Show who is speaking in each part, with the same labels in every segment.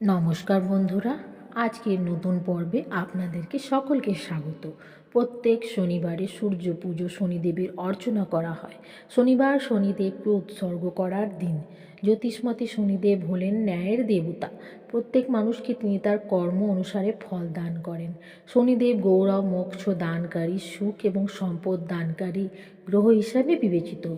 Speaker 1: নমস্কার বন্ধুরা, আজকের নতুন পর্বে আপনাদেরকে সকলকে স্বাগত। প্রত্যেক শনিবারে সূর্য পুজো শনিদেবের অর্চনা করা হয়। শনিবার শনিদেবকে উৎসর্গ করার দিন। জ্যোতিষমতে শনিদেব হলেন ন্যায়ের দেবতা। প্রত্যেক মানুষকে তিনি তার কর্ম অনুসারে ফল দান করেন। শনিদেব গৌরব, মোক্ষ দানকারী, সুখ এবং সম্পদ দানকারী গ্রহ হিসাবে বিবেচিত।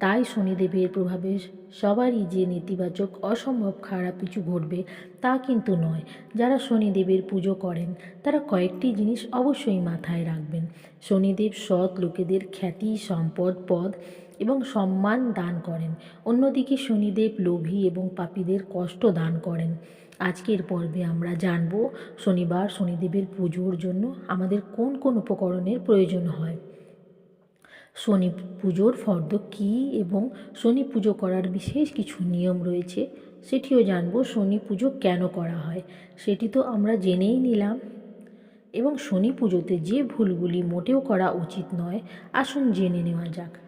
Speaker 1: তাই শনিদেবের প্রভাবে সবারই যে নেতিবাচক, অসম্ভব, খারাপ কিছু ঘটবে তা কিন্তু নয়। যারা শনিদেবের পুজো করেন, তারা কয়েকটি জিনিস অবশ্যই মাথায় রাখবেন। শনিদেব সৎ লোকেদের খ্যাতি, সম্পদ, পদ এবং সম্মান দান করেন। অন্যদিকে শনিদেব লোভী এবং পাপীদের কষ্ট দান করেন। আজকের পর্বে আমরা জানব, শনিবার শনিদেবের পুজোর জন্য আমাদের কোন কোন উপকরণের প্রয়োজন হয়। শনি পুজোর ফর্দ কী এবং শনি পুজো করার বিশেষ কিছু নিয়ম রয়েছে? সেটিও জানব, শনি পুজো কেন করা হয়? সেটি তো আমরা জেনেই নিলাম। এবং শনি পুজোতে যে ভুলগুলি মোটেও করা উচিত নয়, আসুন জেনে নেওয়া যাক।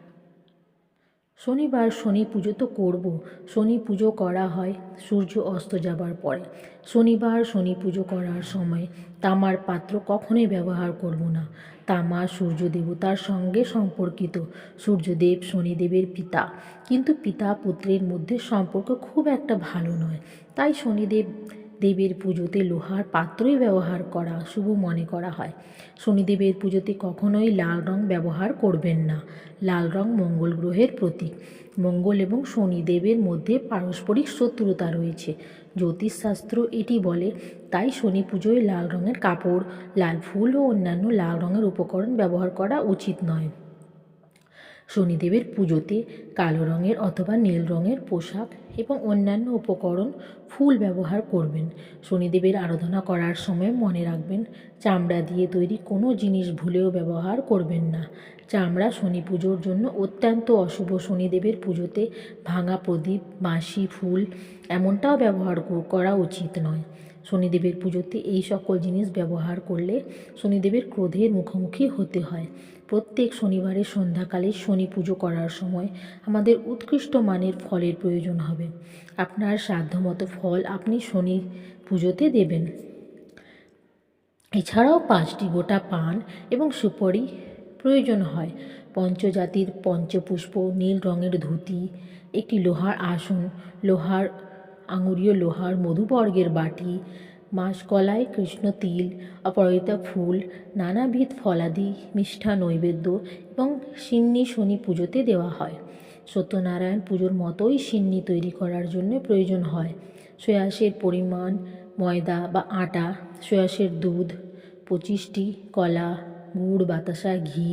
Speaker 1: শনিবার শনি পুজো তো করব। শনি পুজো করা হয়, সূর্য অস্ত যাবার পরে। শনিবার শনি পুজো করার সময় তামার পাত্র কখনোই ব্যবহার করব না। তামা সূর্য দেবতার সঙ্গে সম্পর্কিত। সূর্যদেব শনিদেবের পিতা। কিন্তু পিতা পুত্রের মধ্যে সম্পর্ক খুব একটা ভালো নয়। তাই শনিদেব দেবের পুজোতে লোহার পাত্রই ব্যবহার করা শুভ মনে করা হয়। শনিদেবের পুজোতে কখনোই লাল রং ব্যবহার করবেন না। লাল রং মঙ্গল গ্রহের প্রতীক। মঙ্গল এবং শনিদেবের মধ্যে পারস্পরিক শত্রুতা রয়েছে। জ্যোতিষশাস্ত্র এটি বলে, তাই শনি পুজোয় লাল রঙের কাপড়, লাল ফুল ও অন্যান্য লাল রঙের উপকরণ ব্যবহার করা উচিত নয়। শনিদেবের পুজোতে কালো রঙের অথবা নীল রঙের পোশাক এবং অন্যান্য উপকরণ ফুল ব্যবহার করবেন। শনিদেবের আরাধনা করার সময় মনে রাখবেন, চামড়া দিয়ে তৈরি কোনো জিনিস ভুলেও ব্যবহার করবেন না। চামড়া শনি পুজোর জন্য অত্যন্ত অশুভ শনিদেবের পুজোতে ভাঙা প্রদীপ, বাঁশি, ফুল এমনটাও ব্যবহার করা উচিত নয়। শনিদেবের পুজোতে এই সকল জিনিস ব্যবহার করলে শনিদেবের ক্রোধের মুখোমুখি হতে হয়। প্রত্যেক শনিবারের সন্ধ্যাকালে শনি পুজো করার সময় আমাদের উৎকৃষ্ট মানের ফলের প্রয়োজন হবে। আপনার সাধ্যমতো ফল আপনি শনি পুজোতে দেবেন। এছাড়াও পাঁচটি গোটা পান এবং সুপারি প্রয়োজন হয়। পঞ্চজাতির পঞ্চপুষ্প, নীল রঙের ধুতি, একটি লোহার আসন, লোহার আঙুরীয় লোহার মধুবর্গের বাটি, মাসকলাই, কৃষ্ণ তিল, অপরাজিতা ফুল, নানাবিধ ফলাদি মিষ্ঠা নৈবেদ্য এবং সিন্নি শনি পুজোতে দেওয়া হয়। সত্যনারায়ণ পুজোর মতোই সিন্নি তৈরি করার জন্য প্রয়োজন হয়। সয়াসের পরিমাণ, ময়দা বা আটা সয়াসের দুধ, পঁচিশটি কলা, গুড়, বাতাসা, ঘি,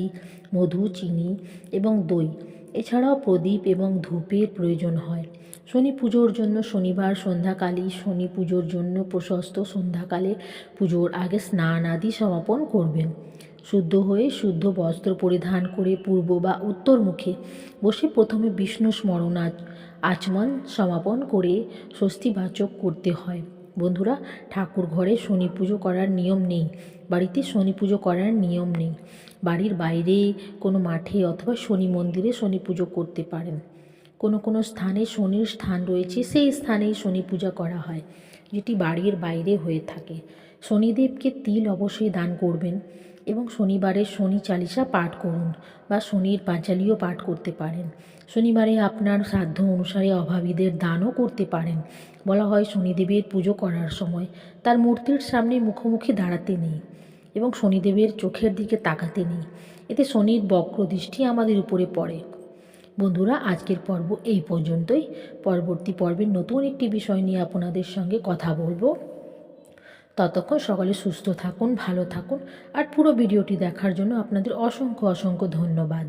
Speaker 1: মধু, চিনি এবং দই। এছাড়াও প্রদীপ এবং ধূপের প্রয়োজন হয়। শনি পুজোর জন্য শনিবার সন্ধ্যাকালে, শনি পুজোর জন্য প্রশস্ত সন্ধ্যাকালে পুজোর আগে স্নান আদি সমাপন করবেন। শুদ্ধ হয়ে শুদ্ধ বস্ত্র পরিধান করে পূর্ব বা উত্তর মুখে বসে প্রথমে বিষ্ণু স্মরণ আচমন সমাপন করে স্বস্তিবাচক করতে হয়। বন্ধুরা, ঠাকুর ঘরে শনি পুজো করার নিয়ম নেই। বাড়িতে শনি পুজো করার নিয়ম নেই। বাড়ির বাইরে কোনো মাঠে অথবা শনি মন্দিরে শনি পুজো করতে পারেন। কোনো কোনো স্থানে শনির স্থান রয়েছে, সেই স্থানেই শনি পূজা করা হয়, যেটি বাড়ির বাইরে হয়ে থাকে। শনিদেবকে তিল অবশ্যই দান করবেন এবং শনিবারে শনি চালিসা পাঠ করুন বা শনির পাঁচালিও পাঠ করতে পারেন। শনিবারে আপনার সাধ্য অনুসারে অভাবীদের দানও করতে পারেন। বলা হয় শনিদেবের পুজো করার সময়, তার মূর্তির সামনে মুখোমুখি দাঁড়াতে নেই। এবং শনিদেবের চোখের দিকে তাকাতে নেই। এতে শনির বক্র দৃষ্টি আমাদের উপরে পড়ে। বন্ধুরা, আজকের পর্ব এই পর্যন্তই। পরবর্তী পর্বের নতুন একটি বিষয় নিয়ে আপনাদের সঙ্গে কথা বলব। ততক্ষণ সকলে সুস্থ থাকুন, ভালো থাকুন, আর পুরো ভিডিওটি দেখার জন্য আপনাদের অসংখ্য অসংখ্য ধন্যবাদ।